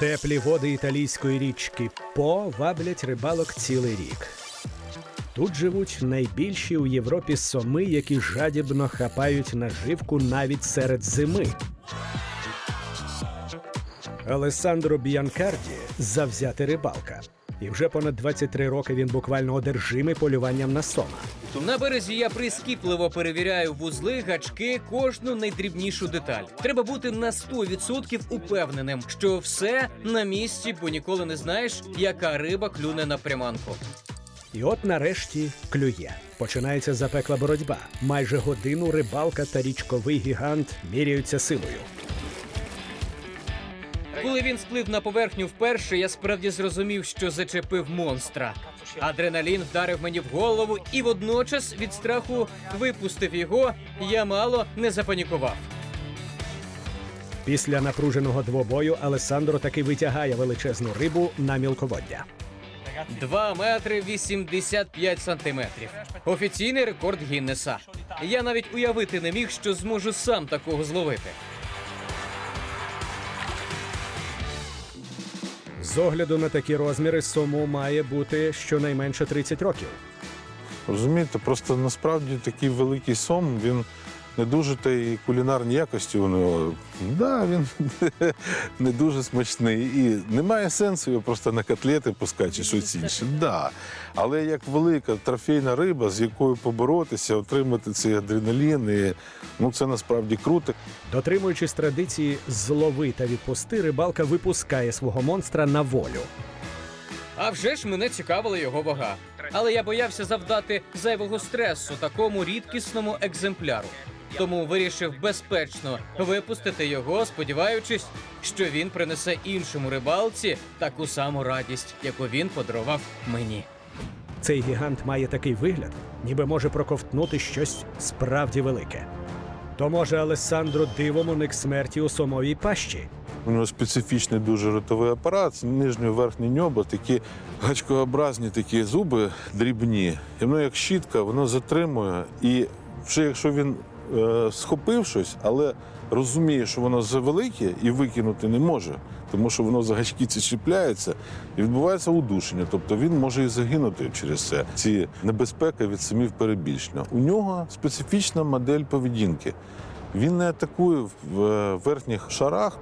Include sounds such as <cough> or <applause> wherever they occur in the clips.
Теплі води італійської річки По ваблять рибалок цілий рік. Тут живуть найбільші у Європі соми, які жадібно хапають наживку навіть серед зими. Алесандро Біанкарді завзятий рибалка. І вже понад 23 роки він буквально одержимий полюванням на сома. На березі я прискіпливо перевіряю вузли, гачки, кожну найдрібнішу деталь. Треба бути на 100% упевненим, що все на місці, бо ніколи не знаєш, яка риба клюне на приманку. І от нарешті клює. Починається запекла боротьба. Майже годину рибалка та річковий гігант міряються силою. Коли він сплив на поверхню вперше, я справді зрозумів, що зачепив монстра. Адреналін вдарив мені в голову, і водночас від страху випустив його. Я мало не запанікував. Після напруженого двобою Алесандро таки витягає величезну рибу на мілководдя. 2 метри 85 сантиметрів. Офіційний рекорд Гіннеса. Я навіть уявити не міг, що зможу сам такого зловити. З огляду на такі розміри сому має бути щонайменше 30 років. Розумієте, просто насправді такий великий сом, він не дуже та й кулінарні якості у нього. Да, він <laughs> не дуже смачний. І немає сенсу його просто на котлети пускати чи щось інше. Да. Але як велика трофейна риба, з якою поборотися, отримати цей адреналін, і, ну це насправді круто. Дотримуючись традиції злови та відпусти, рибалка випускає свого монстра на волю. А вже ж мене цікавила його вага. Але я боявся завдати зайвого стресу такому рідкісному екземпляру. Тому вирішив безпечно випустити його, сподіваючись, що він принесе іншому рибалці таку саму радість, яку він подарував мені. Цей гігант має такий вигляд, ніби може проковтнути щось справді велике. То може Алессандро дивом уник смерті у сомовій пащі. У нього специфічний дуже ротовий апарат, нижній верхній ньоба, такі гачкообразні такі зуби дрібні. І воно як щітка, воно затримує. І вже якщо він е, схопив але розуміє, що воно завелике і викинути не може, тому що воно за гачки ці чіпляється, і відбувається удушення. Тобто він може і загинути через це. Ці небезпеки від самів перебільшення. У нього специфічна модель поведінки. Він не атакує в е, верхніх шарах,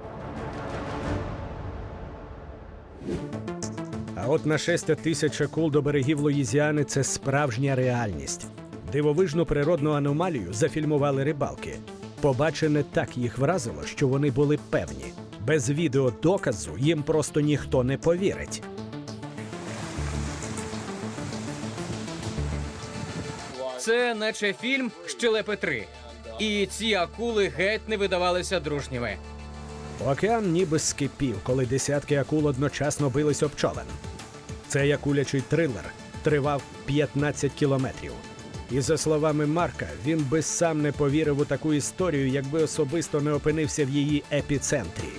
А от нашестя тисяч акул до берегів Луїзіани це справжня реальність. Дивовижну природну аномалію зафільмували рибалки. Побачене так їх вразило, що вони були певні. Без відеодоказу їм просто ніхто не повірить. Це наче фільм Щелепи 3. І ці акули геть не видавалися дружніми. Океан ніби скипів, коли десятки акул одночасно бились об човен. Цей акулячий трилер тривав 15 кілометрів. І за словами Марка, він би сам не повірив у таку історію, якби особисто не опинився в її епіцентрі.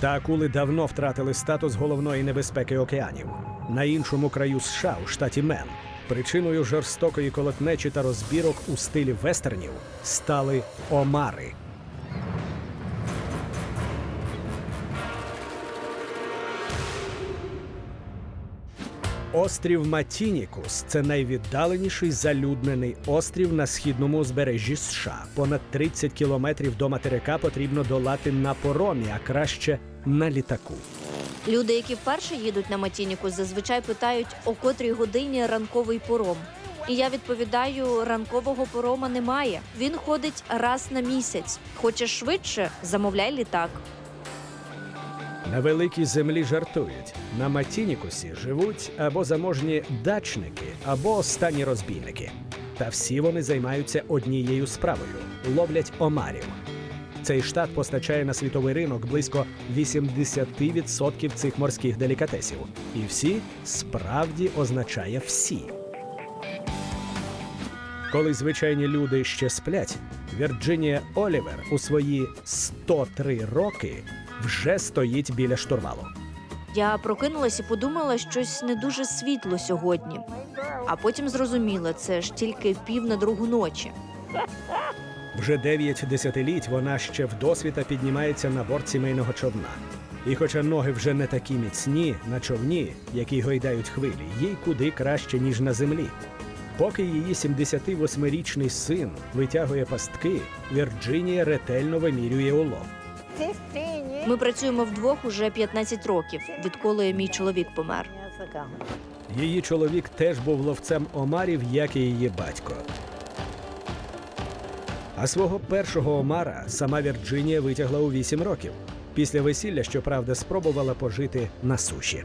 Та акули давно втратили статус головної небезпеки океанів. На іншому краю США, у штаті Мен, причиною жорстокої колотнечі та розбірок у стилі вестернів стали омари. Острів Матінікус це найвіддаленіший залюднений острів на східному узбережжі США. Понад 30 кілометрів до материка потрібно долати на поромі, а краще на літаку. Люди, які вперше їдуть на Матініку, зазвичай питають, о котрій годині ранковий пором. І я відповідаю: ранкового порома немає. Він ходить раз на місяць. Хочеш швидше, замовляй літак. На великій землі жартують. На Матінікусі живуть або заможні дачники, або останні розбійники. Та всі вони займаються однією справою ловлять омарів. Цей штат постачає на світовий ринок близько 80% цих морських делікатесів. І всі справді означає всі. Коли звичайні люди ще сплять, Вірджинія Олівер у свої 103 роки вже стоїть біля штурвалу. Я прокинулась і подумала, щось не дуже світло сьогодні. А потім зрозуміла, це ж тільки пів на другу ночі. Вже дев'ять десятиліть вона ще вдосвіта піднімається на борт сімейного човна. І хоча ноги вже не такі міцні на човні, які гойдають хвилі, їй куди краще, ніж на землі. Поки її 78-річний син витягує пастки, Вірджинія ретельно вимірює улов. Ми працюємо вдвох уже 15 років, відколи мій чоловік помер. Її чоловік теж був ловцем омарів, як і її батько. А свого першого омара сама Вірджинія витягла у 8 років. Після весілля, щоправда, спробувала пожити на суші.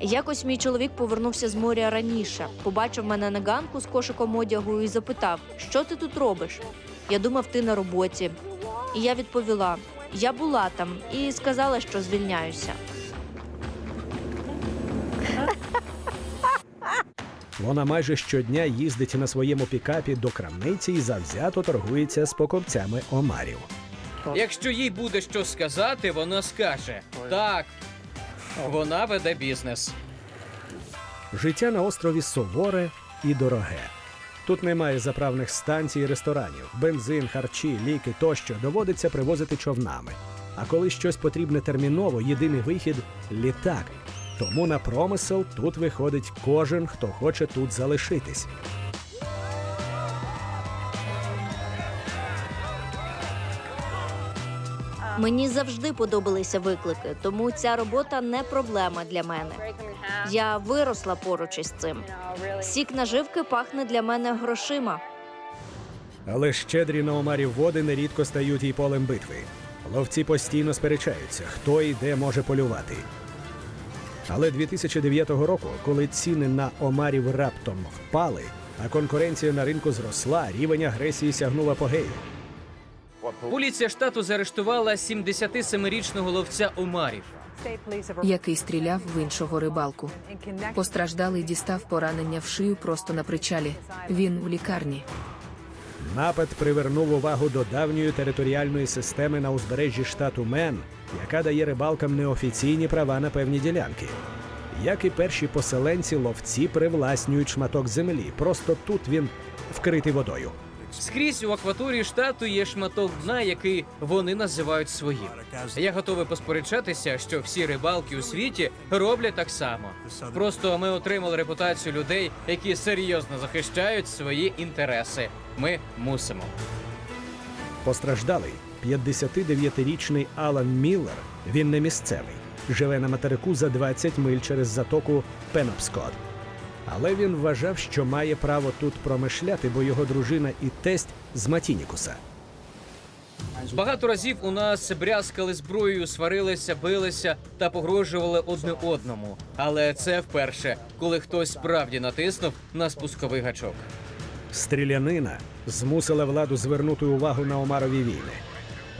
Якось мій чоловік повернувся з моря раніше, побачив мене на ганку з кошиком одягу і запитав, що ти тут робиш? Я думав, ти на роботі. І я відповіла: я була там і сказала, що звільняюся. Вона майже щодня їздить на своєму пікапі до крамниці і завзято торгується з покупцями омарів. Якщо їй буде що сказати, вона скаже так. Вона веде бізнес. Життя на острові суворе і дороге. Тут немає заправних станцій і ресторанів, бензин, харчі, ліки тощо доводиться привозити човнами. А коли щось потрібне терміново, єдиний вихід літак. Тому на промисел тут виходить кожен, хто хоче тут залишитись. Мені завжди подобалися виклики, тому ця робота не проблема для мене. Я виросла поруч із цим. Сік наживки пахне для мене грошима. Але щедрі на омарів води нерідко стають і полем битви. Ловці постійно сперечаються, хто і де може полювати. Але 2009 року, коли ціни на омарів раптом впали, а конкуренція на ринку зросла, рівень агресії сягнув апогею. Поліція штату заарештувала 77-річного ловця омарів. який стріляв в іншого рибалку. Постраждалий дістав поранення в шию просто на причалі. Він в лікарні. Напад привернув увагу до давньої територіальної системи на узбережжі штату Мен, яка дає рибалкам неофіційні права на певні ділянки. Як і перші поселенці, ловці привласнюють шматок землі. Просто тут він вкритий водою. Скрізь у акваторії штату є шматок дна, який вони називають своїм. Я готовий посперечатися, що всі рибалки у світі роблять так само. Просто ми отримали репутацію людей, які серйозно захищають свої інтереси. Ми мусимо. Постраждалий 59-річний Алан Міллер. Він не місцевий, живе на материку за 20 миль через затоку Пенопскот. Але він вважав, що має право тут промишляти, бо його дружина і тесть з Матінікуса. Багато разів у нас брязкали зброєю, сварилися, билися та погрожували одне одному. Але це вперше, коли хтось справді натиснув на спусковий гачок. Стрілянина змусила владу звернути увагу на Омарові війни.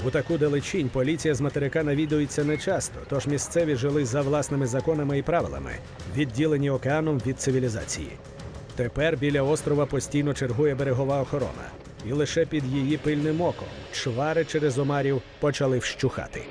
У таку далечінь поліція з материка навідується нечасто, тож місцеві жили за власними законами і правилами, відділені океаном від цивілізації. Тепер біля острова постійно чергує берегова охорона, і лише під її пильним оком чвари через омарів почали вщухати.